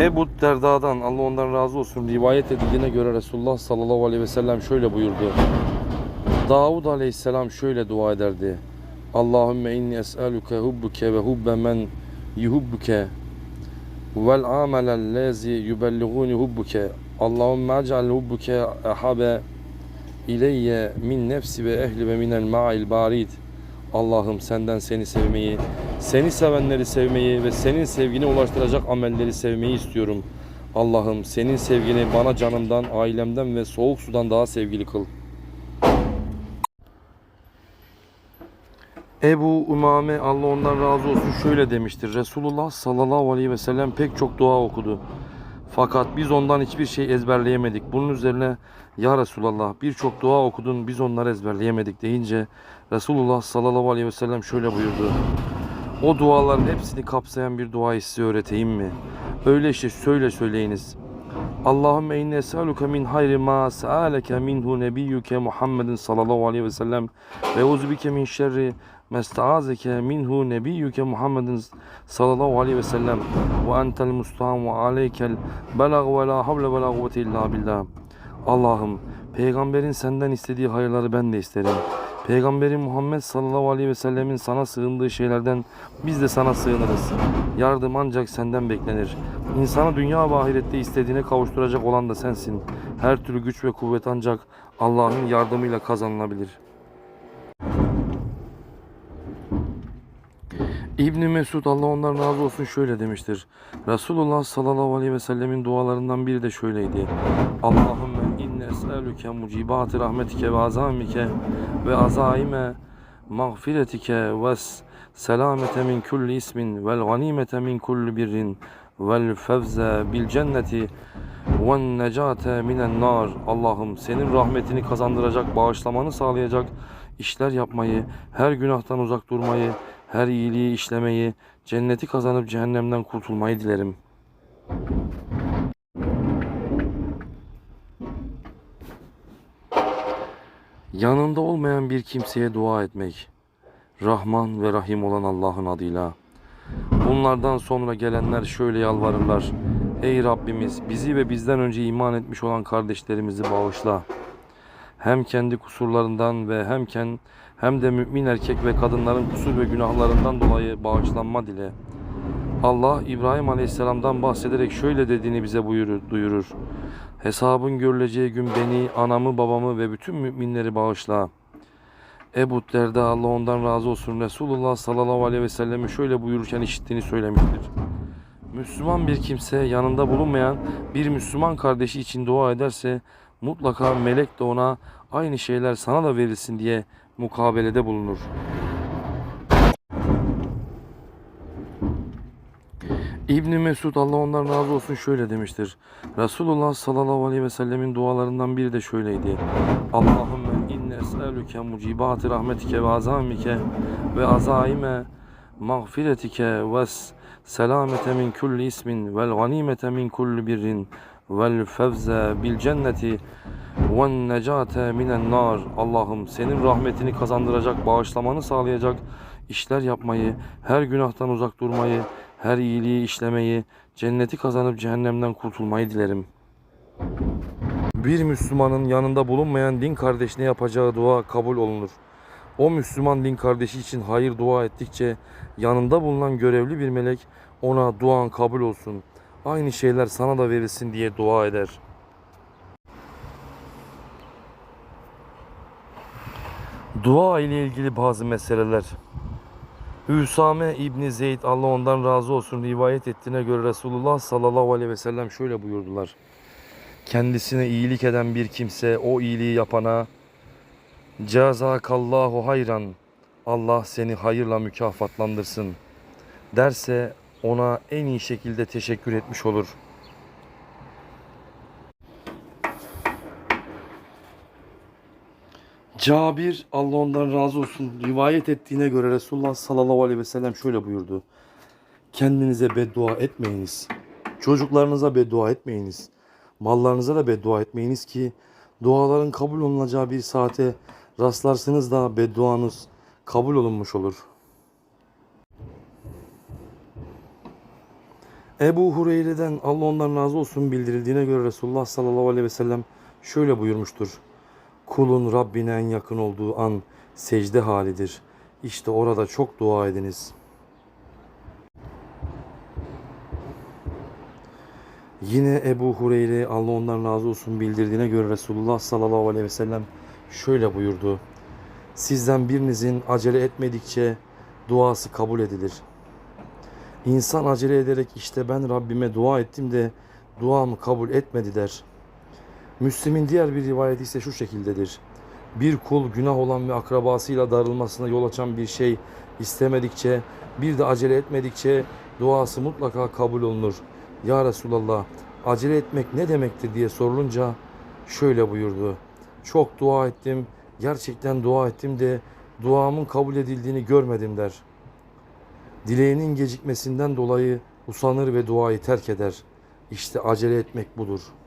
Ebu Derda'dan Allah ondan razı olsun rivayet edildiğine göre Resulullah sallallahu aleyhi ve sellem şöyle buyurdu. Davud aleyhisselam şöyle dua ederdi. Allahümme inni es'aluke hubbuke ve hubbe men yuhubbuke vel amelellezi yubelliguni hubbuke Allahümme ec'al hubbuke ahabe ileyye min nefsi ve ehli ve minel ma'il barid Allah'ım senden seni sevmeyi, seni sevenleri sevmeyi ve senin sevgine ulaştıracak amelleri sevmeyi istiyorum. Allah'ım senin sevgini bana canımdan, ailemden ve soğuk sudan daha sevgili kıl. Ebu Umame Allah ondan razı olsun şöyle demiştir. Resulullah sallallahu aleyhi ve sellem pek çok dua okudu. Fakat biz ondan hiçbir şey ezberleyemedik. Bunun üzerine ya Resulallah birçok dua okudun biz onları ezberleyemedik deyince Resulullah sallallahu aleyhi ve sellem şöyle buyurdu. O duaların hepsini kapsayan bir duayı size öğreteyim mi? Öyle işte söyle söyleyiniz. Allahümme inne es'aluke min hayri ma sa'aleke minhu nebiyyuke Muhammedin sallallahu aleyhi ve sellem ve uzbike min şerri mesta'azeke minhu nebiyyuke Muhammedin sallallahu aleyhi ve sellem ve entel musta'an ve aleykel belag ve la havle ve la kuvvete illa billah. Allah'ım peygamberin senden istediği hayırları ben de isterim. Peygamberin Muhammed sallallahu aleyhi ve sellemin sana sığındığı şeylerden biz de sana sığınırız. Yardım ancak senden beklenir. İnsanı dünya ve ahirette istediğine kavuşturacak olan da sensin. Her türlü güç ve kuvvet ancak Allah'ın yardımıyla kazanılabilir. İbni Mesud Allah ondan razı olsun şöyle demiştir. Resulullah sallallahu aleyhi ve sellemin dualarından biri de şöyleydi. Allahümme es'eluke mucibati rahmetike ve azamike ve azaime mağfiretike ve selamete min kulli ismin vel ganimete min kulli birrin vel fevze bil cenneti ve necate minen nar. Allah'ım senin rahmetini kazandıracak, bağışlamanı sağlayacak işler yapmayı, her günahtan uzak durmayı, her iyiliği işlemeyi, cenneti kazanıp cehennemden kurtulmayı dilerim. Yanında olmayan bir kimseye dua etmek. Rahman ve Rahim olan Allah'ın adıyla. Bunlardan sonra gelenler şöyle yalvarırlar. Ey Rabbimiz bizi ve bizden önce iman etmiş olan kardeşlerimizi bağışla. Hem kendi kusurlarından ve hem ken, hem de mümin erkek ve kadınların kusur ve günahlarından dolayı bağışlanma dile. Allah İbrahim Aleyhisselam'dan bahsederek şöyle dediğini bize buyurur, duyurur. Hesabın görüleceği gün beni, anamı, babamı ve bütün müminleri bağışla. Ebu Derda Allah ondan razı olsun Resulullah sallallahu aleyhi ve sellemi şöyle buyururken işittiğini söylemiştir. Müslüman bir kimse yanında bulunmayan bir Müslüman kardeşi için dua ederse mutlaka melek de ona aynı şeyler sana da verilsin diye mukabelede bulunur. İbni Mesud Allah ondan razı olsun şöyle demiştir. Resulullah sallallahu aleyhi ve sellemin dualarından biri de şöyleydi. Allahümme inne es'eluke mucibati rahmetike ve azamike ve azaime mağfiretike ve selamete min kulli ismin vel ganimete min kulli birrin vel fevze bil cenneti ve necate minen nar. Allah'ım senin rahmetini kazandıracak, bağışlamanı sağlayacak işler yapmayı, her günahtan uzak durmayı, her iyiliği işlemeyi, cenneti kazanıp cehennemden kurtulmayı dilerim. Bir Müslümanın yanında bulunmayan din kardeşine yapacağı dua kabul olunur. O Müslüman din kardeşi için hayır dua ettikçe yanında bulunan görevli bir melek ona duan kabul olsun. Aynı şeyler sana da verilsin diye dua eder. Dua ile ilgili bazı meseleler. Hüsame İbni Zeyd Allah ondan razı olsun rivayet ettiğine göre Resulullah sallallahu aleyhi ve sellem şöyle buyurdular. Kendisine iyilik eden bir kimse o iyiliği yapana Cazakallahu hayran Allah seni hayırla mükafatlandırsın derse ona en iyi şekilde teşekkür etmiş olur. Cabir Allah ondan razı olsun rivayet ettiğine göre Resulullah sallallahu aleyhi ve sellem şöyle buyurdu. Kendinize beddua etmeyiniz. Çocuklarınıza beddua etmeyiniz. Mallarınıza da beddua etmeyiniz ki duaların kabul olunacağı bir saate rastlarsınız da bedduanız kabul olunmuş olur. Ebu Hureyre'den Allah ondan razı olsun bildirildiğine göre Resulullah sallallahu aleyhi ve sellem şöyle buyurmuştur. Kulun Rabbine en yakın olduğu an secde halidir. İşte orada çok dua ediniz. Yine Ebu Hureyre Allah ondan razı olsun bildirdiğine göre Resulullah sallallahu aleyhi ve sellem şöyle buyurdu. Sizden birinizin acele etmedikçe duası kabul edilir. İnsan acele ederek işte ben Rabbime dua ettim de duamı kabul etmedi der. Müslim'in diğer bir rivayeti ise şu şekildedir. Bir kul günah olan ve akrabasıyla darılmasına yol açan bir şey istemedikçe, bir de acele etmedikçe duası mutlaka kabul olunur. Ya Resulallah acele etmek ne demektir diye sorulunca şöyle buyurdu. Çok dua ettim, gerçekten dua ettim de duamın kabul edildiğini görmedim der. Dileğinin gecikmesinden dolayı usanır ve duayı terk eder. İşte acele etmek budur.''